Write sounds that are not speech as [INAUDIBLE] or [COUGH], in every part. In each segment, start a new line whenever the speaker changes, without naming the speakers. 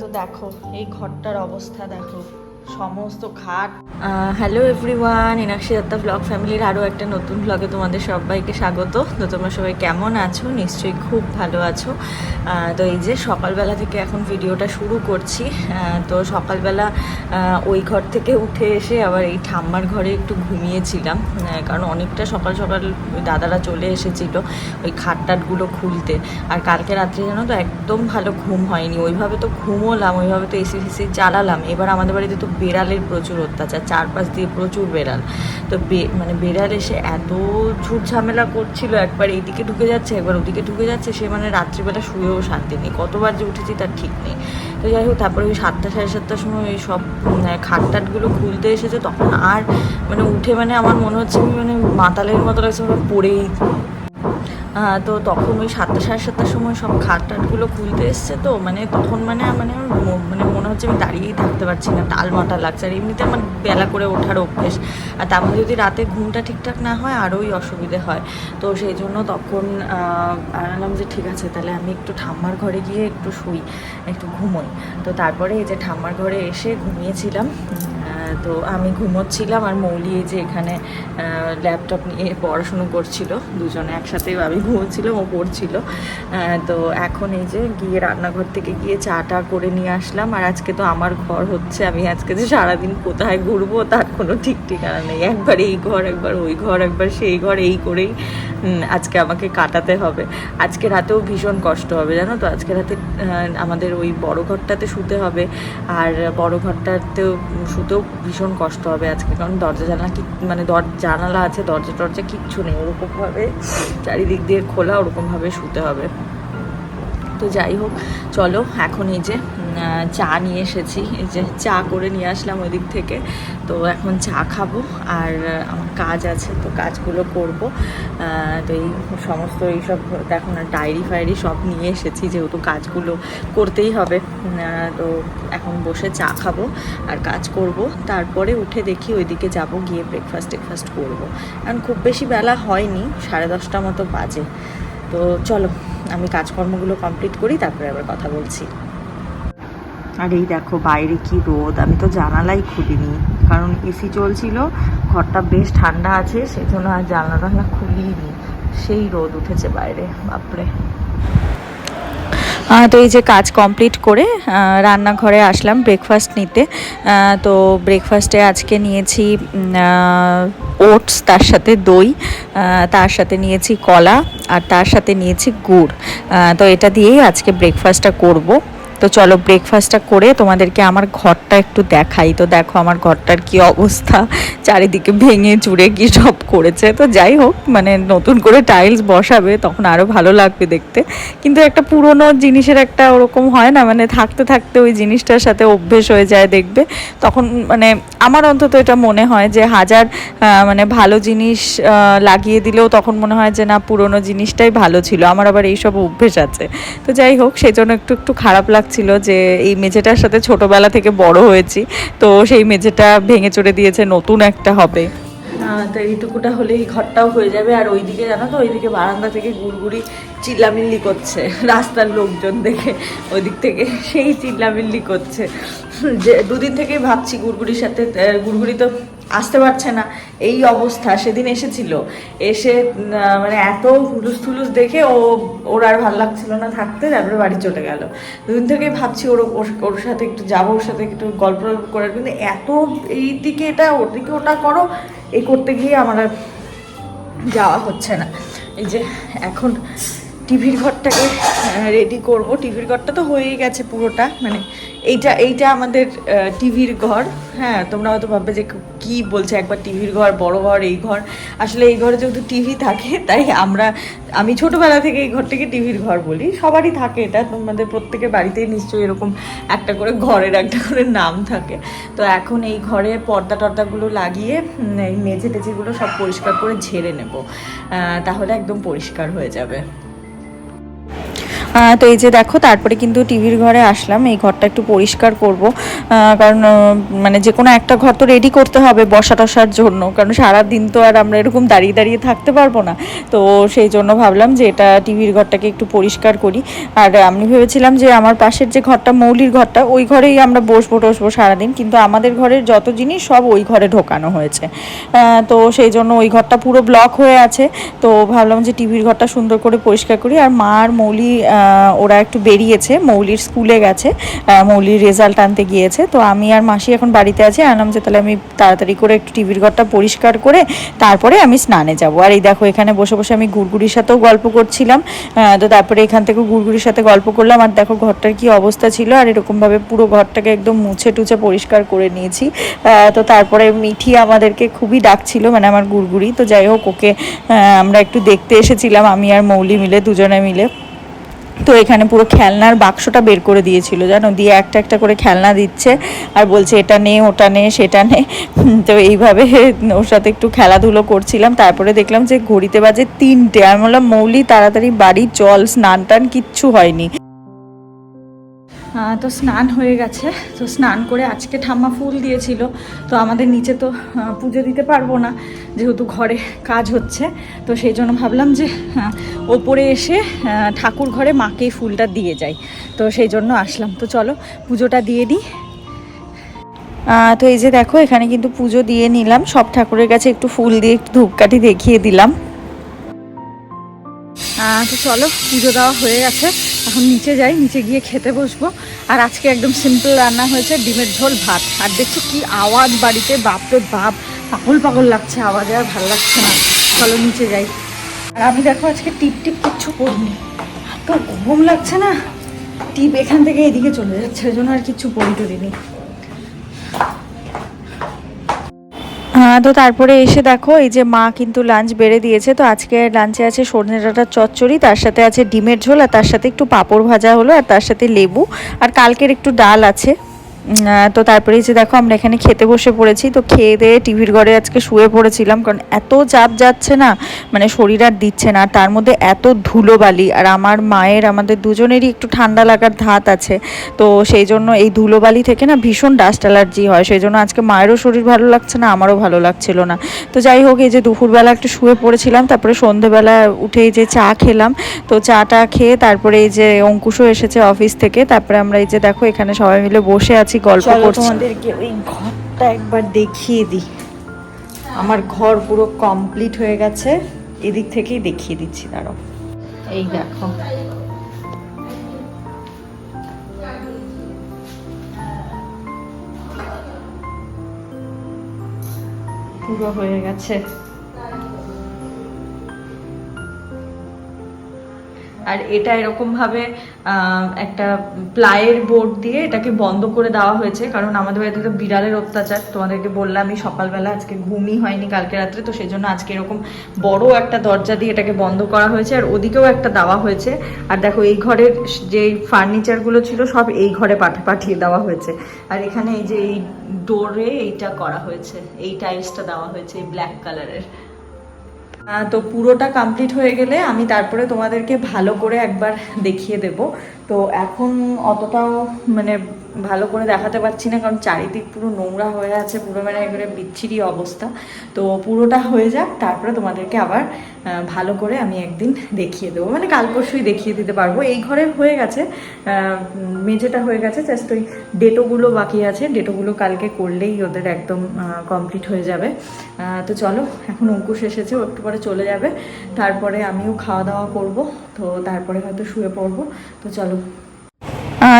তো দেখো এই ঘরটার অবস্থা দেখো। সমস্ত খাট। Hello everyone Inakshi Datta blog ফ্যামিলির আরও একটা নতুন ব্লগে তোমাদের সবাইকে স্বাগত। তো তোমরা সবাই কেমন আছো? নিশ্চয়ই খুব ভালো আছো। তো এই যে সকালবেলা থেকে এখন ভিডিওটা শুরু করছি। তো সকালবেলা ওই ঘর থেকে উঠে এসে আবার এই ঠাম্মার ঘরে একটু ঘুমিয়েছিলাম। কারণ অনেকটা সকাল সকাল দাদারা চলে এসেছিল ওই খাট টাটগুলো খুলতে। আর কালকে রাত্রে জানো তো একদম ভালো ঘুম হয়নি। ওইভাবে তো ঘুমোলাম, ওইভাবে তো এসি ফেসি চালালাম। এবার আমাদের বাড়িতে তো বেড়ালের প্রচুর অত্যাচার, চারপাশ দিয়ে প্রচুর বেড়াল। তো মানে বেড়াল এসে এত ঝুট ঝামেলা করছিল, একবার এইদিকে ঢুকে যাচ্ছে, একবার ওদিকে ঢুকে যাচ্ছে, সে মানে রাত্রিবেলা শুয়েও শান্তি নেই। কতবার যে উঠেছি তার ঠিক নেই। তো যাই হোক, তারপরে ওই সাতটা, সাড়ে সাতটার সময় ওই সব খাট টাটগুলো খুলতে এসেছে, তখন আর মানে উঠে মানে আমার মনে হচ্ছে আমি মানে মাতালের মতো লাগছে পড়েই তো তখন ওই সাতটা, সাড়ে সাতটার সময় সব খাট টাটগুলো খুলতে এসছে তো মানে তখন মানে মানে মানে মনে হচ্ছে আমি দাঁড়িয়েই থাকতে পারছি না টাল মাটা লাগছে। আর এমনিতে আমার বেলা করে ওঠার অভ্যেস। আর তার মধ্যে যদি রাতে ঘুমটা ঠিকঠাক না হয় আরোই অসুবিধে হয়। তো সেই জন্য তখন আনালাম যে, ঠিক আছে, তাহলে আমি একটু ঠাম্মার ঘরে গিয়ে একটু শুই, একটু ঘুমোই। তো তারপরে এই যে ঠাম্মার ঘরে এসে ঘুমিয়েছিলাম। তো আমি ঘুমোচ্ছিলাম আর মৌলি যে এখানে ল্যাপটপ নিয়ে পড়াশুনো করছিল। দুজনে একসাথে আমি ঘুমোচ্ছিলাম, ও পড়ছিল। তো এখন এই যে গিয়ে রান্নাঘর থেকে গিয়ে চাটা করে নিয়ে আসলাম। আর আজকে তো আমার ঘর হচ্ছে, আমি আজকে যে সারাদিন কোথায় ঘুরবো তার কোনো ঠিক ঠিকানা নেই। একবার এই ঘর, একবার ওই ঘর, একবার সেই ঘর, এই করেই আজকে আমাকে কাটাতে হবে। আজকে রাতেও ভীষণ কষ্ট হবে, জানো তো? আজকে রাতে আমাদের ওই বড় ঘরটাতে শুতে হবে। আর বড় ঘরটাতেও, শুতেও ভীষণ কষ্ট হবে আজকে, কারণ দরজা জানালা কি মানে দর, জানালা আছে, দরজা টরজা কিচ্ছু নেই, ওরকমভাবে চারিদিক দিয়ে খোলা, ওরকমভাবে শুতে হবে। তো যাই হোক, চলো, এখন এই যে চা নিয়ে এসেছি। যে চা করে নিয়ে আসলাম ওই দিক থেকে। তো এখন চা খাব আর আমার কাজ আছে, তো কাজগুলো করব। তো এই সমস্ত এইসব এখন না, ডায়েরি ফায়েরি সব নিয়ে এসেছি, যেহেতু কাজগুলো করতেই হবে। তো এখন বসে চা খাব আর কাজ করব। তারপরে উঠে দেখি ওইদিকে যাব, গিয়ে ব্রেকফাস্ট টেকফাস্ট করব। কারণ খুব বেশি বেলা হয়নি, সাড়ে দশটা মতো বাজে। তো চলো, আমি কাজকর্মগুলো কমপ্লিট করি, তারপরে আবার কথা বলছি। আর এই দেখো বাইরে কি রোদ, আমি তো জানালাই খুলিনি। কারণ এসি চলছিল, ঘরটা বেশ ঠান্ডা আছে সেই জন্য আর জানলা টানলা খুলিনি। সেই রোদ উঠেছে বাইরে, বাপরে। তো এই যে কাজ কমপ্লিট করে রান্নাঘরে আসলাম ব্রেকফাস্ট নিতে। তো ব্রেকফাস্টে আজকে নিয়েছি ওটস তার সাথে দই তার সাথে নিয়েছি কলা, আর তার সাথে নিয়েছি গুড়। তো এটা দিয়েই আজকে ব্রেকফাস্টটা করব। তো চলো ব্রেকফাস্টটা করে তোমাদেরকে আমার ঘরটা একটু দেখাই। তো দেখো আমার ঘরটার কি অবস্থা। চারিদিকে ভেঙে চুড়ে কি সব করেছে। তো যাই হোক মানে নতুন করে টাইলস বসাবে, তখন আরও ভালো লাগবে দেখতে। কিন্তু একটা পুরনো জিনিসের একটা ওরকম হয় না মানে থাকতে থাকতে ওই জিনিসটার সাথে অভ্যেস হয়ে যায় দেখবে। তখন মানে আমার অন্তত এটা মনে হয় যে হাজার মানে ভালো জিনিস লাগিয়ে দিলেও তখন মনে হয় যে না, পুরনো জিনিসটাই ভালো ছিল। আমার আবার এইসব অভ্যেস আছে। তো যাই হোক, সেজন্য একটু একটু খারাপ লাগছিল যে এই মেঝেটার সাথে ছোটবেলা থেকে বড় হয়েছি, তো সেই মেঝেটা ভেঙে চড়ে দিয়েছে, নতুন একটা হবে। তো এইটুকুটা হলেই ঘরটাও হয়ে যাবে, আর ওইদিকে জানো তো, ওইদিকে বারান্দা থেকে গুড়গুড়ি চিল্লামিল্লি করছে, রাস্তার লোকজন দেখে ওই দিক থেকে সেই চিল্লামিল্লি করছে। যে দুদিন থেকেই ভাবছি গুড়গুড়ির সাথে গুড়গুড়ি তো আসতে পারছে না। এই অবস্থা সেদিন এসেছিল। এসে মানে এত হুলুস থুলুস দেখে ও, ওর আর ভালো লাগছিল না থাকতে, তারপরে বাড়ি চলে গেল। দুদিন থেকেই ভাবছি ওর, ওর- সাথে একটু যাব, ওর সাথে একটু গল্প করার। কিন্তু এত এই দিকে এটা, ওর দিকে ওটা করো এই করতে গিয়ে আমার আর যাওয়া হচ্ছে না। এই যে, এখন টিভির ঘরটাকে রেডি করব। টিভির ঘরটা তো হয়েই গেছে পুরোটা। মানে এইটা এইটা আমাদের টিভির ঘর। হ্যাঁ তোমরা হয়তো ভাববে যে কি বলছে একবার টিভির ঘর, বড় ঘর, এই ঘর। আসলে এই ঘরে যেহেতু টিভি থাকে, [LAUGHS] তাই আমরা, আমি ছোটোবেলা থেকে এই ঘরটাকে টিভির ঘর বলি। সবারই থাকে এটা। তোমাদের প্রত্যেকের বাড়িতেই নিশ্চয়ই এরকম একটা করে ঘরের, একটা করে নাম থাকে। তো এখন এই ঘরে পর্দা টর্দাগুলো লাগিয়ে এই মেঝে টেঝেগুলো সব পরিষ্কার করে ঝেড়ে নেব। তাহলে একদম পরিষ্কার হয়ে যাবে। তো এই যে দেখো, তারপরে কিন্তু টিভির ঘরে আসলাম, এই ঘরটা একটু পরিষ্কার করব। কারণ মানে যে কোনো একটা ঘর তো রেডি করতে হবে বসা টসার জন্য, কারণ সারা দিন তো আর আমরা এরকম দাঁড়িয়ে দাঁড়িয়ে থাকতে পারব না। তো সেই জন্য ভাবলাম যে এটা টিভির ঘরটাকে একটু পরিষ্কার করি। আর আমি ভেবেছিলাম যে আমার পাশের যে ঘরটা, মৌলির ঘরটা, ওই ঘরেই আমরা বসবো টসবো সারাদিন, কিন্তু আমাদের ঘরের যত জিনিস সব ওই ঘরে ঢোকানো হয়েছে। তো সেই জন্য ওই ঘরটা পুরো ব্লক হয়ে আছে। তো ভাবলাম যে টিভির ঘরটা সুন্দর করে পরিষ্কার করি। আর মা আর মৌলি ওরা একটু বেরিয়েছে, মৌলির স্কুলে গেছে মৌলির রেজাল্ট আনতে গিয়েছে। তো আমি আর মাসি এখন বাড়িতে আছি। আনলাম যে তাহলে আমি তাড়াতাড়ি করে একটু টিভির ঘরটা পরিষ্কার করে তারপরে আমি স্নানে যাব। আর এই দেখো, এখানে বসে বসে আমি গুড়গুড়ির সাথেও গল্প করছিলাম। তো তারপরে এখান থেকে গুড়গুড়ির সাথে গল্প করলাম। আর দেখো, ঘরটার কি অবস্থা ছিল। আর এরকমভাবে পুরো ঘরটাকে একদম মুছে টুছে পরিষ্কার করে নিয়েছি। তো তারপরে মিঠি আমাদেরকে খুবই ডাকছিল মানে আমার গুড়গুড়ি। তো যাই হোক, ওকে আমরা একটু দেখতে এসেছিলাম, আমি আর মৌলি মিলে, দুজনে মিলে। তো এখানে পুরো খেলনার বাক্সটা বের করে দিয়েছিল, জানো? দিয়ে একটা একটা করে খেলনা দিচ্ছে আর বলছে, এটা নে, ওটা নে, সেটা নে। [LAUGHS] তো এইভাবে [LAUGHS] ওর সাথে একটু খেলাধুলো করছিলাম। তারপরে দেখলাম যে ঘড়িতে বাজে তিনটে। আমি বললাম, মৌলি, তাড়াতাড়ি বাড়ি চল স্নান টান কিচ্ছু হয়নি। তো স্নান হয়ে গেছে। তো স্নান করে আজকে ঠাম্মা ফুল দিয়েছিল। তো আমাদের নিচে তো পুজো দিতে পারব না, যেহেতু ঘরে কাজ হচ্ছে। তো সেই জন্য ভাবলাম যে ওপরে এসে ঠাকুর ঘরে মাকেই ফুলটা দিয়ে যাই। তো সেই জন্য আসলাম। তো চলো, পুজোটা দিয়ে দিই। তো এই যে দেখো, এখানে কিন্তু পুজো দিয়ে নিলাম। সব ঠাকুরের কাছে একটু ফুল দিয়ে একটু ধূপকাঠি দেখিয়ে দিলাম। তো চলো, পুজো দেওয়া হয়ে গেছে। এখন নিচে যাই, নিচে গিয়ে খেতে বসবো। আর আজকে একদম সিম্পল রান্না হয়েছে, ডিমের ঝোল, ভাত। আর দেখছ কি আওয়াজ বাড়িতে, বাপরে বাপ, পাগল পাগল লাগছে আওয়াজে, আর ভালো লাগছে না। চলো, নিচে যাই। আর আমি দেখো আজকে টিপ টিপ কিচ্ছু করিনি। তো ঘুম লাগছে না। টিপ এখান থেকে এদিকে চলে যাচ্ছে ওই জন্য আর কিচ্ছু পরি টরিনি তো তারপরে এসে দেখো, এই যে মা কিন্তু লাঞ্চ বেড়ে দিয়েছে, তো আজকে লাঞ্চে আছে সজনে ডাঁটার চচ্চড়ি, তার সাথে আছে ডিমের ঝোল, আর তার সাথে একটু পাঁপড় ভাজা হলো, আর তার সাথে লেবু, আর কালকের একটু ডাল আছে। তো তারপরে যে দেখো আমরা এখানে খেতে বসে পড়েছি, তো খেয়ে দিয়ে টিভির ঘরে আজকে শুয়ে পড়েছিলাম, কারণ এত চাপ যাচ্ছে না মানে শরীর আর দিচ্ছে না, আর তার মধ্যে এত ধুলোবালি, আর আমার মায়ের, আমাদের দুজনেরই একটু ঠান্ডা লাগার ধাত আছে, তো সেই জন্য এই ধুলোবালি থেকে না ভীষণ ডাস্ট অ্যালার্জি হয়, সেই জন্য আজকে মায়েরও শরীর ভালো লাগছে না, আমারও ভালো লাগছিল না। তো যাই হোক, এই যে দুপুরবেলা একটু শুয়ে পড়েছিলাম, তারপরে সন্ধেবেলা উঠে যে চা খেলাম, তো চাটা খেয়ে তারপরে এই যে অঙ্কুশও এসেছে অফিস থেকে, তারপরে আমরা এই যে দেখো এখানে সবাই মিলে বসে আছি। গল্প করছি। তোমাদেরকে ওই ঘরটা একবার দেখিয়ে দিই। আমার ঘর পুরো কমপ্লিট হয়ে গেছে। এদিক থেকেই দেখিয়ে দিচ্ছি দাঁড়াও। এই দেখো। পুরো হয়ে গেছে। আর এটা এরকম ভাবে একটা প্লাইয়ের বোর্ড দিয়ে এটাকে বন্ধ করে দেওয়া হয়েছে। কারণ আমাদের বাড়িতে তো বিড়ালের অত্যাচার। তোমাদেরকে বললাম আমি সকালবেলা আজকে ঘুমই হয়নি কালকে রাত্রে। তো সেই জন্য আজকে এরকম বড় একটা দরজা দিয়ে এটাকে বন্ধ করা হয়েছে। আর ওদিকেও একটা দেওয়া হয়েছে। আর দেখো, এই ঘরের যে ফার্নিচারগুলো ছিল, সব এই ঘরে পাঠা, পাঠিয়ে দেওয়া হয়েছে। আর এখানে এই যে এই ডোরে এইটা করা হয়েছে। এই টাইলসটা দেওয়া হয়েছে, এই ব্ল্যাক কালারের। তো পুরোটা কমপ্লিট হয়ে গেলে আমি তারপরে তোমাদেরকে ভালো করে একবার দেখিয়ে দেব। তো এখন অতটাও মানে ভালো করে দেখাতে পারছি না, কারণ চারিদিক পুরো নোংরা হয়ে আছে, পুরো মানে একেবারে বিচ্ছিরি অবস্থা। তো পুরোটা হয়ে যাক, তারপরে তোমাদেরকে আবার ভালো করে আমি একদিন দেখিয়ে দেবো। মানে কাল পরশুই দেখিয়ে দিতে পারব। এই ঘরে হয়ে গেছে মেঝেটা হয়ে গেছে জাস্ট ওই ডেটোগুলো বাকি আছে। ডেটোগুলো কালকে করলেই ওদের একদম কমপ্লিট হয়ে যাবে। তো চলো, এখন অঙ্কুশ এসেছে একটু পরে চলে যাবে। তারপরে আমিও খাওয়া দাওয়া করব, তো তারপরে হয়তো শুয়ে পড়ব। তো চলো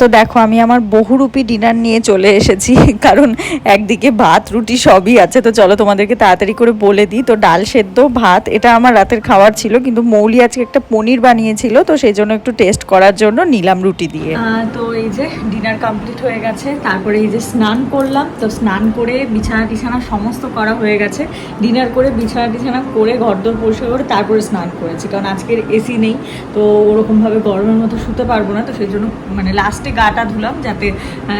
তো দেখো, আমি আমার বহুরূপী ডিনার নিয়ে চলে এসেছি, [LAUGHS] কারণ একদিকে ভাত, রুটি সবই আছে। তো চলো তোমাদেরকে তাড়াতাড়ি করে বলে দিই, তো ডাল সেদ্ধ, ভাত, এটা আমার রাতের খাবার ছিল, কিন্তু মৌলি আজকে একটা পনির বানিয়েছিল, তো সেই জন্য একটু টেস্ট করার জন্য নিলাম রুটি দিয়ে। তো এই যে ডিনার কমপ্লিট হয়ে গেছে, তারপরে এই যে স্নান করলাম, তো স্নান করে বিছানা টিছানা সমস্ত করা হয়ে গেছে। ডিনার করে বিছানা টিছানা করে ঘর ঘরদোর পরিষ্কার করে তারপরে স্নান করেছি, কারণ আজকের এসি নেই, তো ওরকমভাবে গরমের মতো শুতে পারব না, তো সেই জন্য মানে লাস্ট গাটা ধুলাম যাতে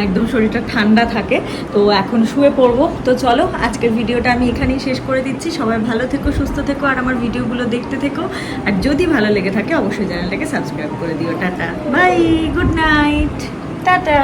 একদম শরীরটা ঠান্ডা থাকে। তো এখন শুয়ে পড়ব। তো চলো, আজকের ভিডিওটা আমি এখানেই শেষ করে দিচ্ছি। সবাই ভালো থেকো, সুস্থ থেকো, আর আমার ভিডিওগুলো দেখতে থেকো। আর যদি ভালো লেগে থাকে, অবশ্যই চ্যানেলটাকে সাবস্ক্রাইব করে দিও। Tata. Bye, good night. Tata.